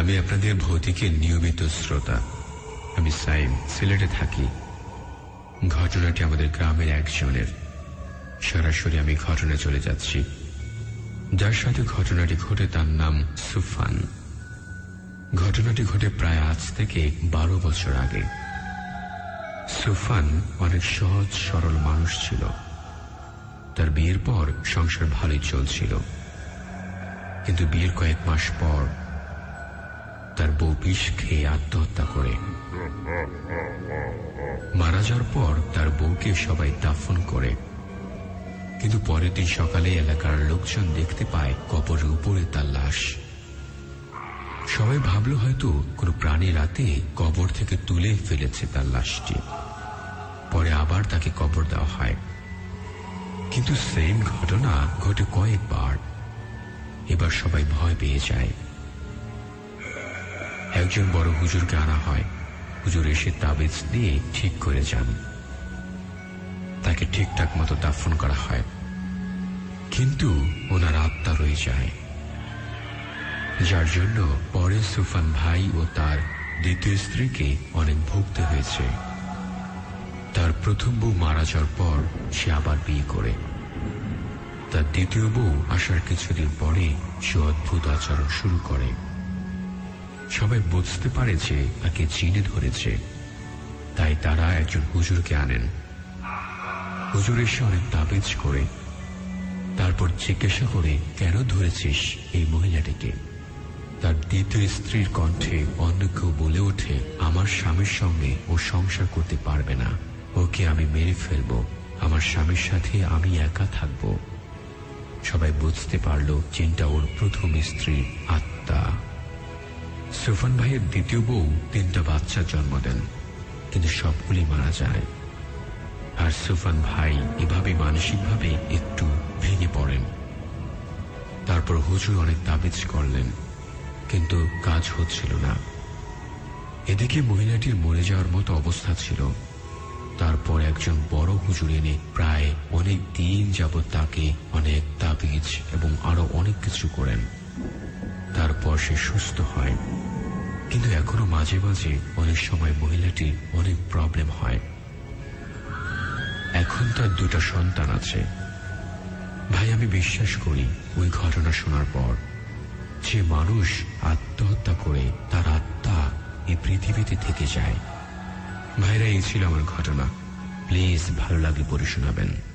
আমি আপনাদের ভৌতিকের নিয়মিত শ্রোতা। আমি সাইম, সিলেটে থাকি। ঘটনাটি আমাদের গ্রামের একজনের। সরাসরি আমি ঘটনায় চলে যাচ্ছি। যার সাথে ঘটনাটি ঘটে তার নাম সুফান। ঘটনাটি ঘটে প্রায় আজ থেকে বারো বছর আগে। সুফান অনেক সহজ, সরল মানুষ ছিল। তার বিয়ের পর সংসার ভালোই চলছিল। কিন্তু বিয়ের কয়েক মাস পর তার বউ বিষ খেয়ে আত্মহত্যা করে। মারা যাওয়ার পর তার বউকে সবাই দাফন করে। কিন্তু পরের দিন সকালে এলাকার লোকজন দেখতে পায় কবরের উপরে তার লাশ। সবাই ভাবলো হয়তো কোনো প্রাণী রাতে কবর থেকে তুলে ফেলেছে তার লাশটি। পরে আবার তাকে কবর দেওয়া হয়। কিন্তু সেম ঘটনা ঘটে কয়েকবার। এবার সবাই ভয় পেয়ে যায়। একজন বড় হুজুরকে আনা হয়। হুজুর এসে তাবিজ দিয়ে ঠিক করে যান। তাকে ঠিকঠাক মতো দাফন করা হয়। কিন্তু ওনার আত্মা রয়ে যায়। যার জন্য পরে সুফান ভাই ও তার দ্বিতীয় স্ত্রীকে অনেক ভুগতে হয়েছে। তার প্রথম বউ মারা যাওয়ার পর সে আবার বিয়ে করে। তার দ্বিতীয় বউ আসার কিছুদিন পরে সে অদ্ভুত আচরণ শুরু করে। সবাই বুঝতে পারে যে তাকে চিনে ধরেছে। তাই তারা একজন হুজুরকে আনেন। হুজুর এসে অনেক তাবিজ করে, তারপর জিজ্ঞাসা করে, কেন ধরেছিস এই মহিলাটিকে? তার দ্বিতীয় স্ত্রীর কণ্ঠে অন্য কেউ বলে ওঠে, আমার স্বামীর সঙ্গে ও সংসার করতে পারবে না। ওকে আমি মেরে ফেলব। আমার স্বামীর সাথে আমি একা থাকব। সবাই বুঝতে পারল, চিন্তা ওর প্রথম স্ত্রীর আত্মা। সুফান ভাইয়ের দ্বিতীয় বউ তিনটা বাচ্চা জন্ম দেন, কিন্তু সবগুলি মারা যায়। আর সুফান ভাই এভাবে মানসিকভাবে একটু ভেঙে পড়েন। তারপর হুজুর অনেক তাবিজ করলেন, কিন্তু কাজ হচ্ছিল না। এদিকে মহিলাটির মরে যাওয়ার মতো অবস্থা ছিল। তারপর একজন বড় হুজুর এনে প্রায় অনেক দিন যাবৎ তাকে অনেক তাবিজ এবং আরও অনেক কিছু করেন। তারপর সে সুস্থ হয়। কিন্তু এখনও মাঝে মাঝে অনেক সময় মহিলাটির অনেক প্রবলেম হয়। এখন তার দুটা সন্তান আছে। ভাই, আমি বিশ্বাস করি ওই ঘটনা শোনার পর যে মানুষ আত্মহত্যা করে তার আত্মা এই পৃথিবীতে থেকে যায়। ভাইরা এই ছিল আমার ঘটনা। প্লিজ ভালো লাগে পড়ে শোনাবেন।